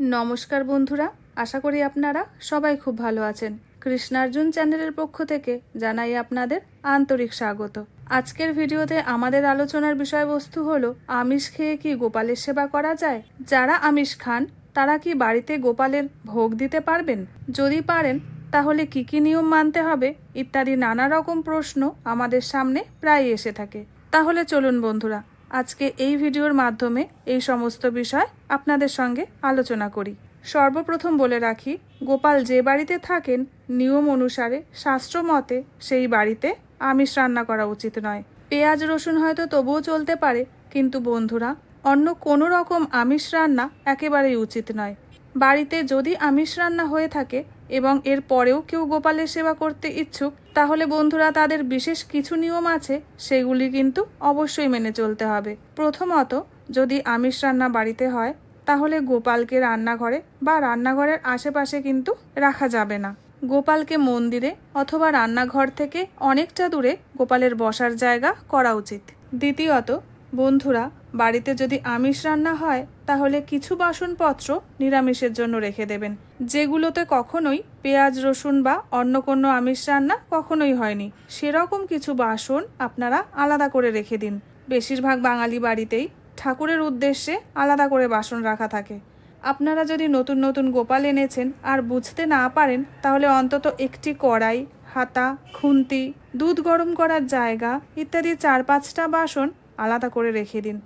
নমস্কার বন্ধুরা, আশা করি আপনারা সবাই খুব ভালো আছেন। কৃষ্ণার্জুন চ্যানেলের পক্ষ থেকে জানাই আপনাদের আন্তরিক স্বাগত। আজকের ভিডিওতে আমাদের আলোচনার বিষয়বস্তু হলো, আমিষ খেয়ে কি গোপালের সেবা করা যায়? যারা আমিষ খান, তারা কি বাড়িতে গোপালের ভোগ দিতে পারবেন? যদি পারেন, তাহলে কি কি নিয়ম মানতে হবে? ইত্যাদি নানা রকম প্রশ্ন আমাদের সামনে প্রায় এসে থাকে। তাহলে চলুন বন্ধুরা আজকে এই ভিডিওর মাধ্যমে এই সমস্ত বিষয় আপনাদের সঙ্গে আলোচনা করি। সর্বপ্রথম বলে রাখি, গোপাল যে বাড়িতে থাকেন, নিয়ম অনুসারে শাস্ত্র মতে সেই বাড়িতে আমিষ রান্না করা উচিত নয়। পেঁয়াজ, রসুন হয়তো তবুও চলতে পারে, কিন্তু বন্ধুরা, অন্য কোনো রকম আমিষ রান্না একেবারেই উচিত নয়। বাড়িতে যদি আমিষ রান্না হয়ে থাকে এবং এর পরেও কেউ গোপালের সেবা করতে ইচ্ছুক, তাহলে বন্ধুরা তাদের বিশেষ কিছু নিয়ম আছে, সেগুলি কিন্তু অবশ্যই মেনে চলতে হবে। প্রথমত, যদি আমিষ রান্না বাড়িতে হয়, তাহলে গোপালকে রান্নাঘরে বা রান্নাঘরের আশেপাশে কিন্তু রাখা যাবে না। গোপালকে মন্দিরে অথবা রান্নাঘর থেকে অনেকটা দূরে গোপালের বসার জায়গা করা উচিত। দ্বিতীয়ত বন্ধুরা, বাড়িতে যদি আমিষ রান্না হয়, তাহলে কিছু বাসনপত্র নিরামিষের জন্য রেখে দেবেন, যেগুলোতে কখনোই পেঁয়াজ, রসুন বা অন্য কোনো আমিষ রান্না কখনোই হয়নি। সেরকম কিছু বাসন আপনারা আলাদা করে রেখে দিন। বেশিরভাগ বাঙালি বাড়িতেই ঠাকুরের উদ্দেশ্যে আলাদা করে বাসন রাখা থাকে। আপনারা যদি নতুন নতুন গোপাল এনেছেন আর বুঝতে না পারেন, তাহলে অন্তত একটি কড়াই, হাতা, খুন্তি, দুধ গরম করার জায়গা ইত্যাদি চার পাঁচটা বাসন আলাদা করে রেখে দিন।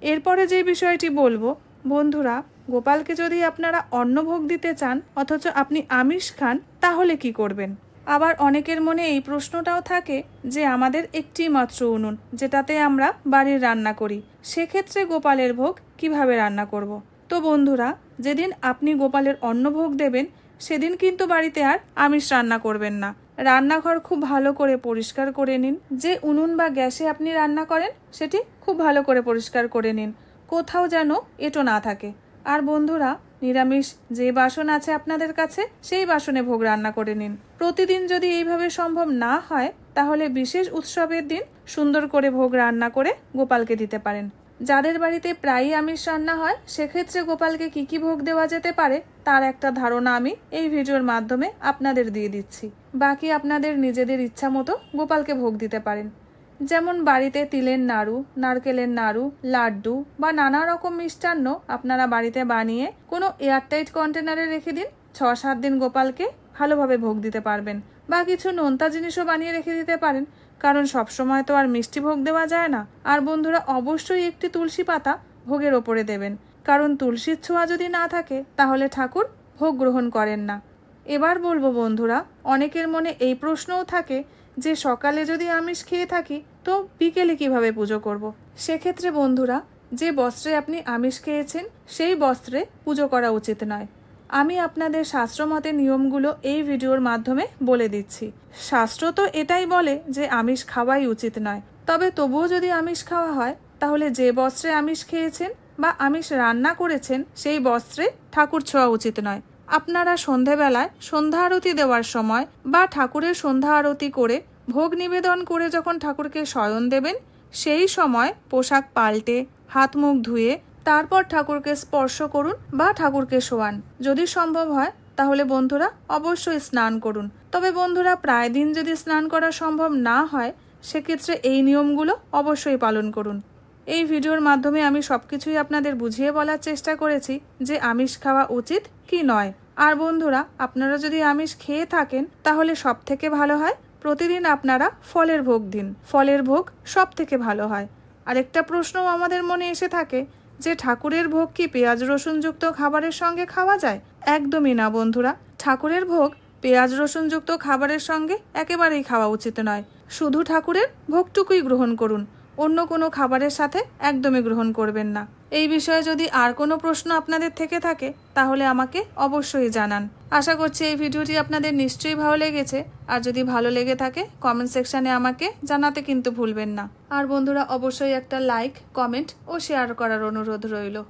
এরপরে যে বিষয়টি বলব, বন্ধুরা, গোপালকে যদি আপনারা অন্নভোগ দিতে চান, অথচ আপনি আমিষ খান, তাহলে কি করবেন? আবার অনেকের মনে এই প্রশ্নটাও থাকে যে, আমাদের একটি মাত্র উনুন, যেটাতে আমরা বাড়ির রান্না করি। সেক্ষেত্রে গোপালের ভোগ কীভাবে রান্না করব। তো বন্ধুরা, যেদিন আপনি গোপালের অন্নভোগ দেবেন, সেদিন কিন্তু বাড়িতে আর আমিষ রান্না করবেন না। রান্নাঘর খুব ভালো করে পরিষ্কার করে নিন। যে উনুন বা গ্যাসে আপনি রান্না করেন, সেটি খুব ভালো করে পরিষ্কার করে নিন। কোথাও যেন এটো না থাকে। আর বন্ধুরা, নিরামিষ যে বাসন আছে আপনাদের কাছে, সেই বাসনে ভোগ রান্না করে নিন। প্রতিদিন যদি এইভাবে সম্ভব না হয়, তাহলে বিশেষ উৎসবের দিন সুন্দর করে ভোগ রান্না করে গোপালকে দিতে পারেন। যাদের বাড়িতে প্রায়ই আমিষ রান্না হয়, সেক্ষেত্রে গোপালকে কি কি ভোগ দেওয়া যেতে পারে, তার একটা ধারণা আমি এই ভিডিওর মাধ্যমে আপনাদের দিয়ে দিচ্ছি। বাকি আপনাদের নিজেদের ইচ্ছা মতো গোপালকে ভোগ দিতে পারেন। যেমন বাড়িতে তিলের নাড়ু, নারকেলের নাড়ু, লাড্ডু বা নানা রকম মিষ্টান্ন আপনারা বাড়িতে বানিয়ে কোনো এয়ারটাইট কন্টেনারে রেখে দিন। ছ সাত দিন গোপালকে ভালোভাবে ভোগ দিতে পারবেন বা কিছু নোনতা জিনিসও বানিয়ে রেখে দিতে পারেন। কারণ সবসময় তো আর মিষ্টি ভোগ দেওয়া যায় না। আর বন্ধুরা, অবশ্যই একটি তুলসী পাতা ভোগের ওপরে দেবেন। কারণ তুলসীর ছোঁয়া যদি না থাকে, তাহলে ঠাকুর ভোগ গ্রহণ করেন না। এবার বলব বন্ধুরা, অনেকের মনে এই প্রশ্নও থাকে যে সকালে যদি আমিষ খেয়ে থাকি, তো বিকেলে কীভাবে পুজো করব। সেক্ষেত্রে বন্ধুরা, যে বস্ত্রে আপনি আমিষ খেয়েছেন, সেই বস্ত্রে পুজো করা উচিত নয়। আমি আপনাদের শাস্ত্রমতে নিয়মগুলো এই ভিডিওর মাধ্যমে বলে দিচ্ছি। শাস্ত্র তো এটাই বলে যে আমিষ খাওয়াই উচিত নয়। তবে তবুও যদি আমিষ খাওয়া হয়, তাহলে যে বস্ত্রে আমিষ খেয়েছেন বা আমিষ রান্না করেছেন, সেই বস্ত্রে ঠাকুর ছোঁয়া উচিত নয়। আপনারা সন্ধেবেলায় সন্ধ্যা আরতি দেওয়ার সময় বা ঠাকুরের সন্ধ্যা আরতি করে ভোগ নিবেদন করে যখন ঠাকুরকে শয়ন দেবেন, সেই সময় পোশাক পাল্টে, হাত মুখ ধুয়ে তারপর ঠাকুরকে স্পর্শ করুন বা ঠাকুরকে শোয়ান। যদি সম্ভব হয়, তাহলে বন্ধুরা অবশ্যই স্নান করুন। তবে বন্ধুরা প্রায় দিন যদি স্নান করা সম্ভব না হয়, সেক্ষেত্রে এই নিয়মগুলো অবশ্যই পালন করুন। এই ভিডিওর মাধ্যমে আমি সবকিছুই আপনাদের বুঝিয়ে বলার চেষ্টা করেছি যে আমিষ খাওয়া উচিত কি নয়। আর বন্ধুরা, আপনারা যদি আমিষ খেয়ে থাকেন, তাহলে সব থেকে ভালো হয় প্রতিদিন আপনারা ফলের ভোগ দিন। ফলের ভোগ সব থেকে ভালো হয়। আরেকটা প্রশ্নও আমাদের মনে এসে থাকে যে ঠাকুরের ভোগ কি পেঁয়াজ রসুনযুক্ত খাবারের সঙ্গে খাওয়া যায়? একদমই না বন্ধুরা। ঠাকুরের ভোগ পেঁয়াজ রসুনযুক্ত খাবারের সঙ্গে একেবারেই খাওয়া উচিত নয়। শুধু ঠাকুরের ভোগটুকুই গ্রহণ করুন। অন্য কোনো খাবারের সাথে একদমই গ্রহণ করবেন না। এই বিষয়ে যদি আর কোনো প্রশ্ন আপনাদের থেকে থাকে, তাহলে আমাকে অবশ্যই জানান। আশা করছি এই ভিডিওটি আপনাদের নিশ্চয়ই ভালো লেগেছে। আর যদি ভালো লেগে থাকে কমেন্ট সেকশানে আমাকে জানাতে কিন্তু ভুলবেন না। আর বন্ধুরা, অবশ্যই একটা লাইক কমেন্ট ও শেয়ার করার অনুরোধ রইল।